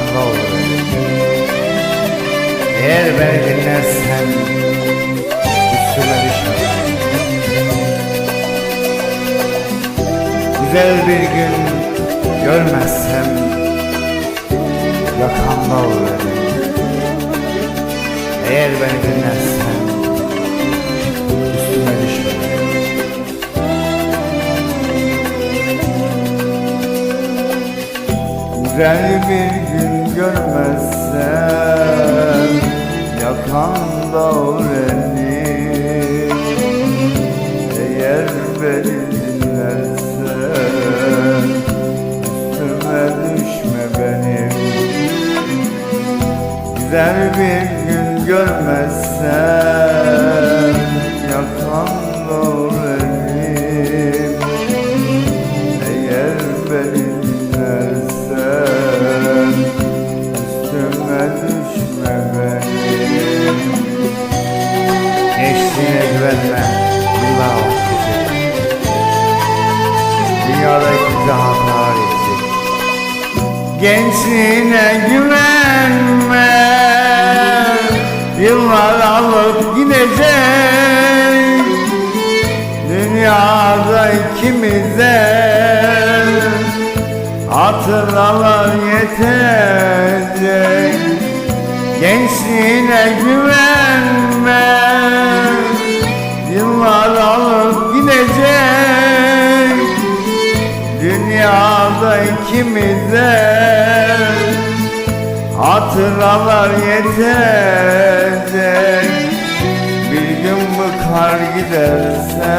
anla olur Eğer beni dinlersen Üstüme düşme Güzel bir gün görmezsem Yakamda olur Eğer beni dinlersen Üstüme düşme Güzel bir gün görmezsem Yakanda öğrenir Eğer beni dinlersen düşme benim Güzel bir gün görmezsem Yıllar vakti Dünyada kimse hata Gençliğine güvenme Yıllar alıp gidecek. Dünyada ikimize Hatıralar yetecek. Gençliğine güvenme ikimize. Hatıralar yetecek Bir gün bıkar gidersen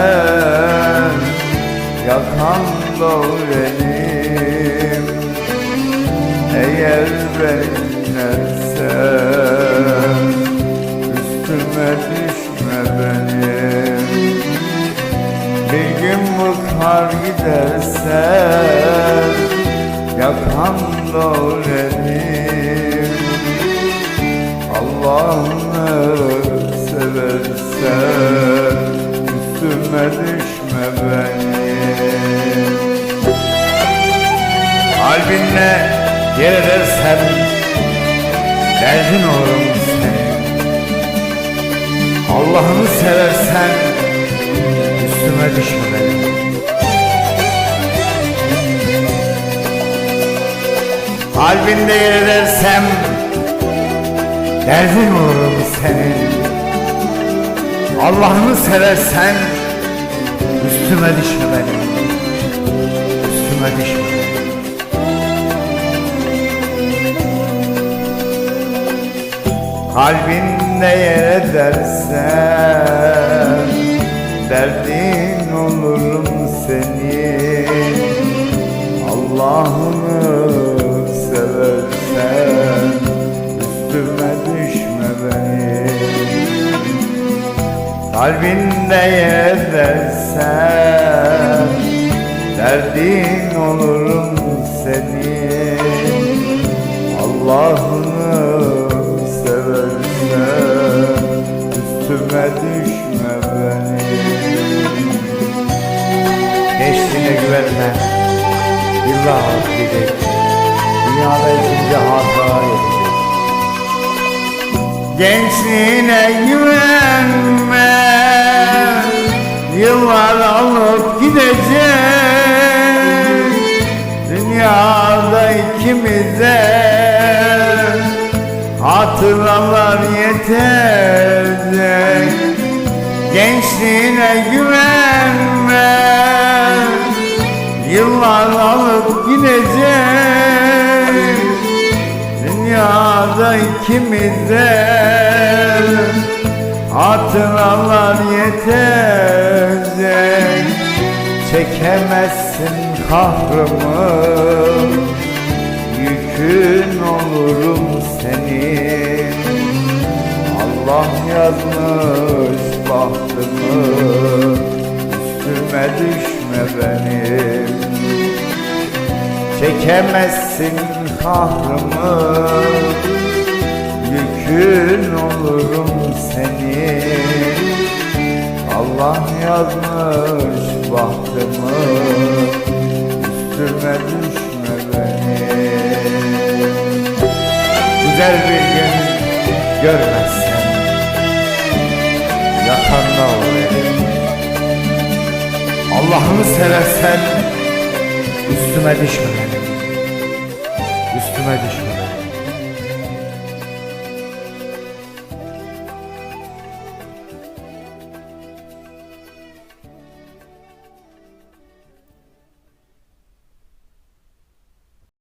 Yakamda ölelim Eğer beni Üstüme düşme benim. Bir gün bıkar gidersen Yakamda ölelim Allah'ını seversen Üstüme düşme benim Kalbinle yer edersem Derdin olurum senin. Allah'ını seversen Üstüme düşme benim Kalbinde yer edersem Derdin olurum senin? Allah'ını seversen Üstüme düşme benim. Üstüme düşme. Kalbinde yer edersen Derdin olurum senin Kalbinde yer edersen Derdin olurum senin? Allah'ını seversen Üstüme düşme benim Geçtiğine güvenme Yıllar gidecek Dünyada ikinci hata edecek. Gençliğine güvenme Yıllar alıp gidecek Dünyada ikimize Hatıralar yetecek. Gençliğine güvenme Yıllar alıp gidecek Dünyada ikimize Hatıralar yetecek Çekemezsin kahrımı. Yükün olurum senin. Allah yazmış bahtımı. Üstüme düşme benim. Çekemezsin kahrımı yazmış bahtımı Üstüme düşme beni. Güzel bir gün görmezsen Yakanda ol Allah'ını seversen Üstüme düşme. Beni Üstüme düşme.